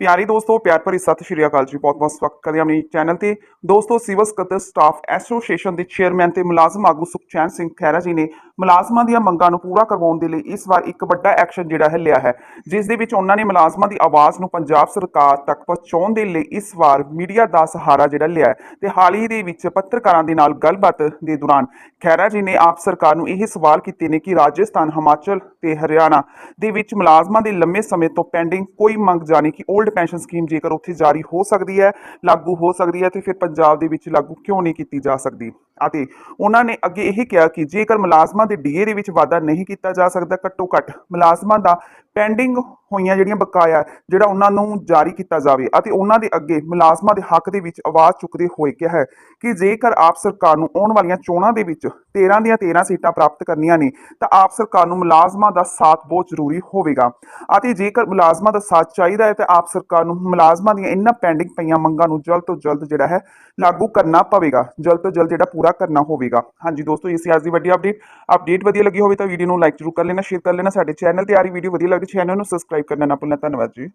ਪਿਆਰੇ ਦੋਸਤੋ, ਪਿਆਰ ਭਰੀ ਸਤਿ ਸ਼੍ਰੀ ਅਕਾਲ ਜੀ। ਬਹੁਤ ਬਹੁਤ ਸਵਾਗਤ ਕਰਦੇ ਹਾਂ ਆਪਣੇ ਚੈਨਲ ਤੇ। ਦੋਸਤੋ, ਸਿਵਲ ਸਕੱਤਰ ਸਟਾਫ ਐਸੋਸੀਏਸ਼ਨ ਦੇ ਚੇਅਰਮੈਨ ਤੇ ਮੁਲਾਜ਼ਮ ਆਗੂ ਸੁਖਚੈਨ ਸਿੰਘ ਖਹਿਰਾ ਜੀ ਨੇ ਮੁਲਾਜ਼ਮਾਂ ਦੀਆਂ ਮੰਗਾਂ ਨੂੰ ਪੂਰਾ ਕਰਵਾਉਣ ਦੇ ਲਈ ਇਸ ਵਾਰ ਇੱਕ ਵੱਡਾ ਐਕਸ਼ਨ ਜਿਹੜਾ ਹੈ ਲਿਆ ਹੈ। ਜਿਸ ਦੇ ਵਿੱਚ ਉਹਨਾਂ ਨੇ ਮੁਲਾਜ਼ਮਾਂ ਦੀ ਆਵਾਜ਼ ਨੂੰ ਪੰਜਾਬ ਸਰਕਾਰ ਤੱਕ ਪਹੁੰਚਾਉਣ ਦੇ ਲਈ ਇਸ ਵਾਰ ਮੀਡੀਆ ਦਾ ਸਹਾਰਾ ਜਿਹੜਾ ਲਿਆ ਹੈ ਤੇ ਹਾਲ ਹੀ ਦੇ ਵਿੱਚ ਪੱਤਰਕਾਰਾਂ ਦੇ ਨਾਲ ਗੱਲਬਾਤ ਦੇ ਦੌਰਾਨ ਖਹਿਰਾ ਜੀ ਨੇ ਆਪ ਸਰਕਾਰ ਨੂੰ ਇਹ ਸਵਾਲ ਕੀਤੇ ਨੇ ਕਿ ਰਾਜਸਥਾਨ, ਹਿਮਾਚਲ ਤੇ ਹਰਿਆਣਾ ਦੇ ਵਿੱਚ ਮੁਲਾਜ਼ਮਾਂ ਦੇ ਲੰਮੇ ਸਮੇਂ ਤੋਂ ਪੈਂਡਿੰਗ ਕੋਈ ਮੰਗ ਜਾਣੀ ਕਿ 올 ਡ ਪੈਨਸ਼ਨ ਸਕੀਮ ਜੇਕਰ ਉੱਥੇ ਜਾਰੀ ਹੋ ਸਕਦੀ ਹੈ, ਲਾਗੂ ਹੋ ਸਕਦੀ ਹੈ, ਤੇ ਫਿਰ ਪੰਜਾਬ ਦੇ ਵਿੱਚ ਲਾਗੂ ਕਿਉਂ ਨਹੀਂ ਕੀਤੀ ਜਾ ਸਕਦੀ? ਅਤੇ ਉਹਨਾਂ ਨੇ ਅੱਗੇ ਇਹ ਕਿਹਾ ਕਿ ਜੇਕਰ ਮੁਲਾਜ਼ਮਾਂ ਦੇ ਡੀਏ ਦੇ ਵਿੱਚ ਵਾਧਾ ਨਹੀਂ ਕੀਤਾ ਜਾ ਸਕਦਾ, ਘੱਟੋ ਘੱਟ ਮੁਲਾਜ਼ਮਾਂ ਦਾ ਪੈਂਡਿੰਗ ਹੋਈਆਂ ਜਿਹੜੀਆਂ ਬਕਾਇਆ, ਜਿਹੜਾ ਉਹਨਾਂ ਨੂੰ ਜਾਰੀ ਕੀਤਾ ਜਾਵੇ ਅਤੇ ਉਹਨਾਂ ਦੇ ਅੱਗੇ ਮੁਲਾਜ਼ਮਾਂ ਦੇ ਹੱਕ ਦੇ ਵਿੱਚ ਆਵਾਜ਼ ਚੁੱਕਦੇ ਹੋਏ ਕਿਹਾ ਹੈ ਕਿ ਜੇਕਰ ਆਪ ਸਰਕਾਰ ਨੂੰ ਆਉਣ ਵਾਲੀਆਂ ਚੋਣਾਂ ਦੇ ਵਿੱਚ 13 ਦੀਆਂ 13 ਸੀਟਾਂ ਪ੍ਰਾਪਤ ਕਰਨੀਆਂ ਨੇ, ਤਾਂ ਆਪ ਸਰਕਾਰ ਨੂੰ ਮੁਲਾਜ਼ਮਾਂ ਦਾ ਸਾਥ ਬਹੁਤ ਜ਼ਰੂਰੀ ਹੋਵੇਗਾ ਅਤੇ ਜੇਕਰ ਮੁਲਾਜ਼ਮਾਂ ਦਾ ਸਾਥ ਚਾਹੀਦਾ ਹੈ, ਤਾਂ ਆਪ ਸਰਕਾਰ ਨੂੰ ਮੁਲਾਜ਼ਮਾਂ ਦੀਆਂ ਇਹਨਾਂ ਪੈਂਡਿੰਗ ਪਈਆਂ ਮੰਗਾਂ ਨੂੰ ਜਲਦ ਤੋਂ ਜਲਦ ਜਿਹੜਾ ਹੈ ਲਾਗੂ ਕਰਨਾ ਪਵੇਗਾ, ਜਲਦ ਤੋਂ ਜਲਦ ਜਿਹੜਾ ਪੂਰਾ ਕਰਨਾ ਹੋਵੇਗਾ। ਹਾਂਜੀ ਦੋਸਤੋ ਇਹ ਸੀ ਅੱਜ ਦੀ ਵੱਡੀ ਅਪਡੇਟ ਅਪਡੇਟ ਵਧੀਆ ਲੱਗੀ ਹੋਵੇ ਤਾਂ ਵੀਡੀਓ ਨੂੰ ਲਾਈਕ ਜ਼ਰੂਰ ਕਰ ਲੈਣਾ ਸ਼ੇਅਰ ਕਰ ਲੈਣਾ, ਸਾਡੇ ਚੈਨਲ ਤੇ ਆ ਰਹੀ ਵੀਡੀਓ ਵਧੀਆ ਲੱਗਦੀ ਚੈਨਲ ਨੂੰ ਸਬਸਕ੍ਰਾਈਬ ਕਰਨਾ ਨਾ ਭੁੱਲਣਾ ਧੰਨਵਾਦ ਜੀ।